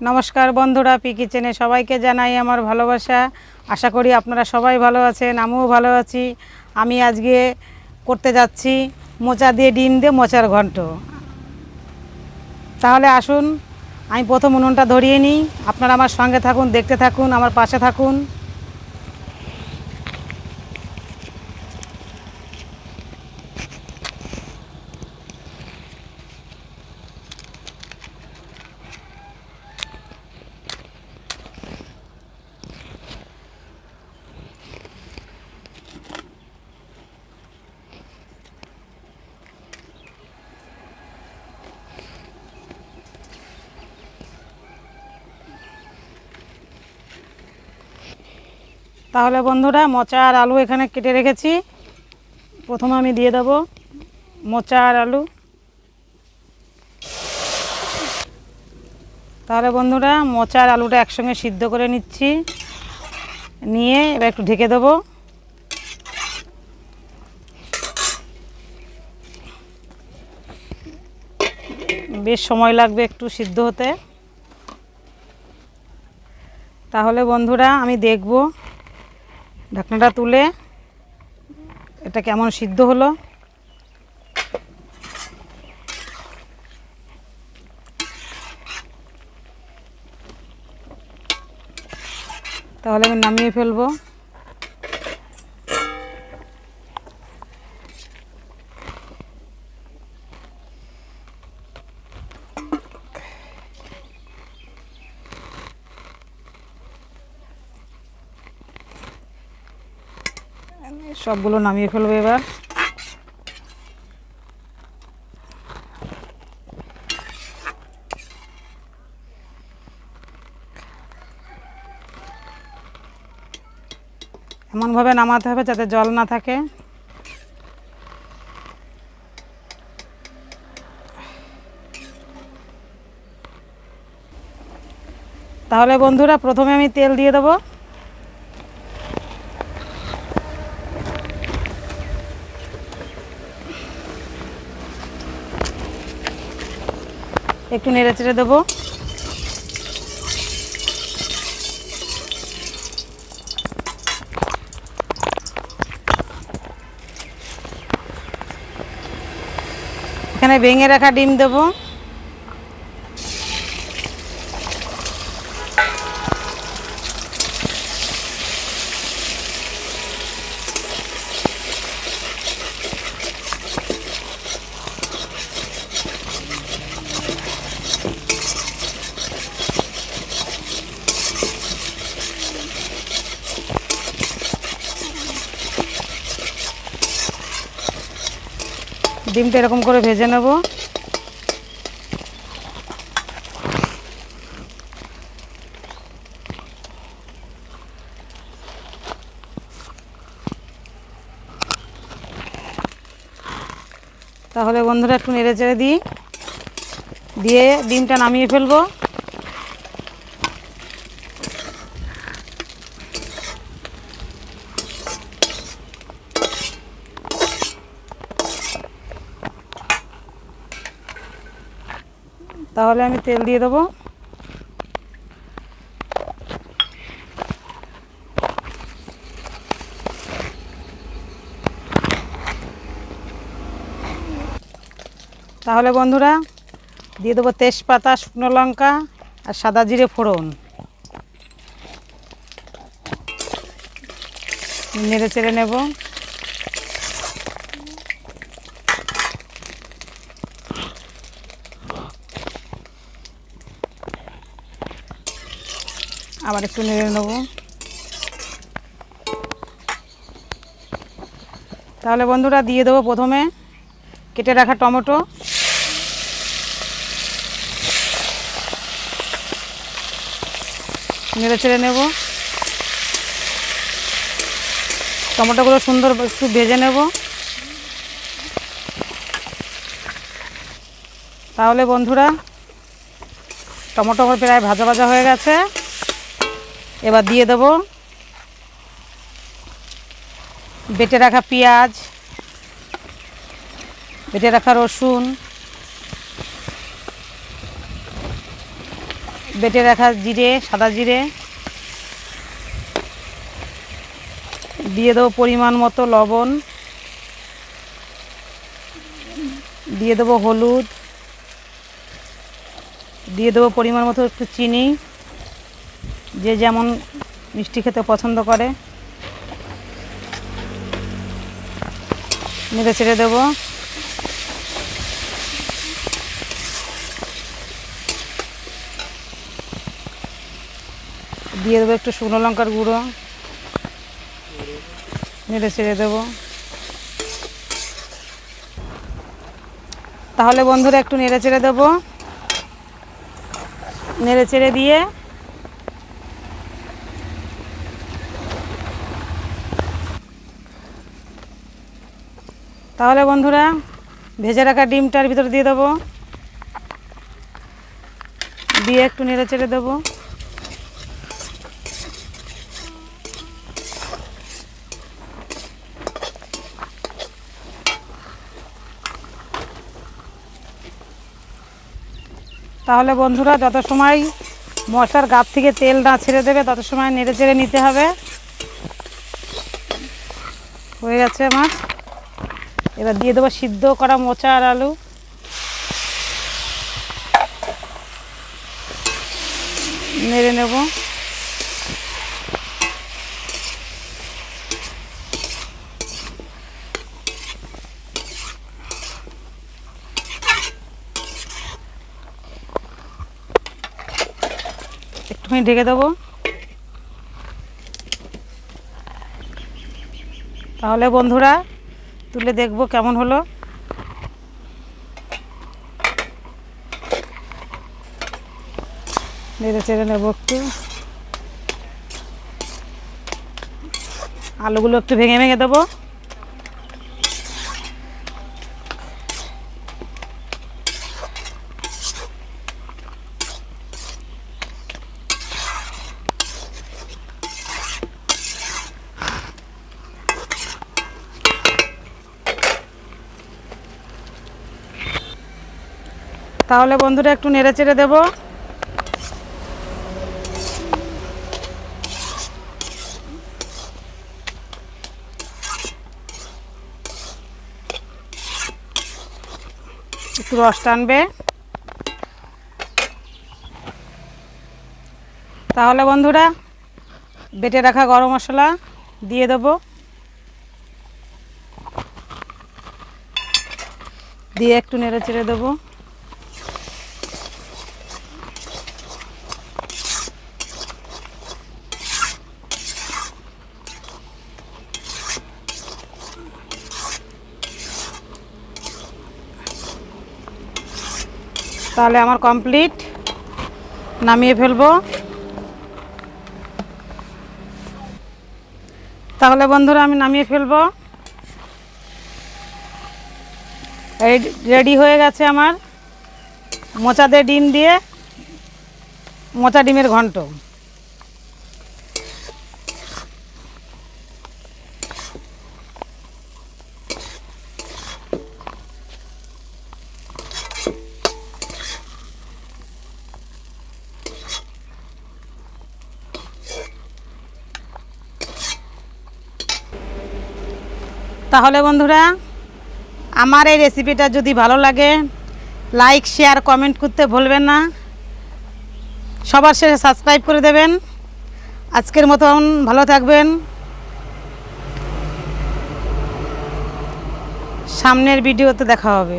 নমস্কার বন্ধুরা পি কিচেনে সবাইকে জানাই আমার ভালোবাসা। আশা করি আপনারা সবাই ভালো আছেন, আমিও ভালো আছি। আমি আজকে করতে যাচ্ছি মোচা দিয়ে ডিম দিয়ে মোচার ঘন্ট। তাহলে আসুন, আমি প্রথম উনুনটা ধরিয়ে নিই। আপনারা আমার সঙ্গে থাকুন, দেখতে থাকুন, আমার পাশে থাকুন। তাহলে বন্ধুরা মোচা আর আলু এখানে কেটে রেখেছি। প্রথমে আমি দিয়ে দেবো মোচা আর আলু। তাহলে বন্ধুরা মোচা আর আলুটা একসঙ্গে সিদ্ধ করে নিচ্ছি। নিয়ে এবার একটু ঢেকে দেবো। বেশ সময় লাগবে একটু সিদ্ধ হতে। তাহলে বন্ধুরা আমি দেখব ঢাকনাটা তুলে এটা কেমন সিদ্ধ হলো? তাহলে আমি নামিয়ে ফেলব। সবগুলো নামিয়ে ফেলব এবার। এমনভাবে নামাতে হবে যাতে জল না থাকে। তাহলে বন্ধুরা, প্রথমে আমি তেল দিয়ে দেবো। একটু নেড়ে চেড়ে দেবো। এখানে ভেঙে রাখা ডিম দেবো। ডিমটা এরকম করে ভেজে নেব। তাহলে বন্ধুরা একটু নেড়ে চেড়ে দিই। দিয়ে ডিমটা নামিয়ে ফেলব। তাহলে আমি তেল দিয়ে দেবো। তাহলে বন্ধুরা, দিয়ে দেবো তেজপাতা, শুকনো লঙ্কা আর সাদা জিরে ফোড়ন। নেড়ে চেড়ে নেব। আবার একটু নেড়ে নেব। তাহলে বন্ধুরা দিয়ে দেবো প্রথমে। কেটে রাখা টমেটো। নেড়ে চেড়ে নেব। টমেটোগুলো সুন্দর একটু ভেজে নেব। তাহলে বন্ধুরা, টমেটো প্রায় ভাজা ভাজা হয়ে গেছে। এবার দিয়ে দেব। বেটে রাখা পেঁয়াজ, বেটে রাখা রসুন, বেটে রাখা জিরে, সাদা জিরে। দিয়ে দেবো পরিমাণ মতো লবণ। দিয়ে দেবো হলুদ। দিয়ে দেবো পরিমাণ মতো একটু চিনি। যে যেমন মিষ্টি খেতে পছন্দ করে। নেড়ে ছেড়ে দেবো। দিয়ে দেবো একটু শুকনো লঙ্কার গুঁড়ো। নেড়ে ছেড়ে দেবো। তাহলে বন্ধুরা একটু নেড়ে চেড়ে দেবো। নেড়ে চেড়ে দিয়ে তাহলে বন্ধুরা, ভেজে রাখা ডিমটার ভিতরে দিয়ে দেবো। দিয়ে একটু নেড়ে চেড়ে দেবো। তাহলে বন্ধুরা, যত সময় মশলার গাছ থেকে তেল না ছেড়ে দেবে, তত সময় নেড়ে চেড়ে নিতে হবে। হয়ে গেছে আমার। এবার দিয়ে দেবো সিদ্ধ করা মোচা আর আলু। নেড়ে নেব। একটুখানি ঢেকে দেবো। তাহলে বন্ধুরা তুলে দেখব কেমন হলো। নেড়ে চেড়ে নেব একটু। আলুগুলো একটু ভেঙে ভেঙে দেবো। তাহলে বন্ধুরা একটু নেড়ে চেড়ে দেবো। একটু রস টানবে। তাহলে বন্ধুরা বেটে রাখা গরম মশলা দিয়ে দেবো। দিয়ে একটু নেড়ে চেড়ে দেবো। তাহলে আমার কমপ্লিট। নামিয়ে ফেলব। তাহলে বন্ধুরা আমি নামিয়ে ফেলব। এই রেডি হয়ে গেছে আমার মোচা দিয়ে ডিম দিয়ে মোচা ডিমের ঘন্ট। তাহলে বন্ধুরা, আমার এই রেসিপিটা যদি ভালো লাগে লাইক শেয়ার কমেন্ট করতে ভুলবেন না। সবার শেষে সাবস্ক্রাইব করে দেবেন। আজকের মতন ভালো থাকবেন। সামনের ভিডিওতে দেখা হবে।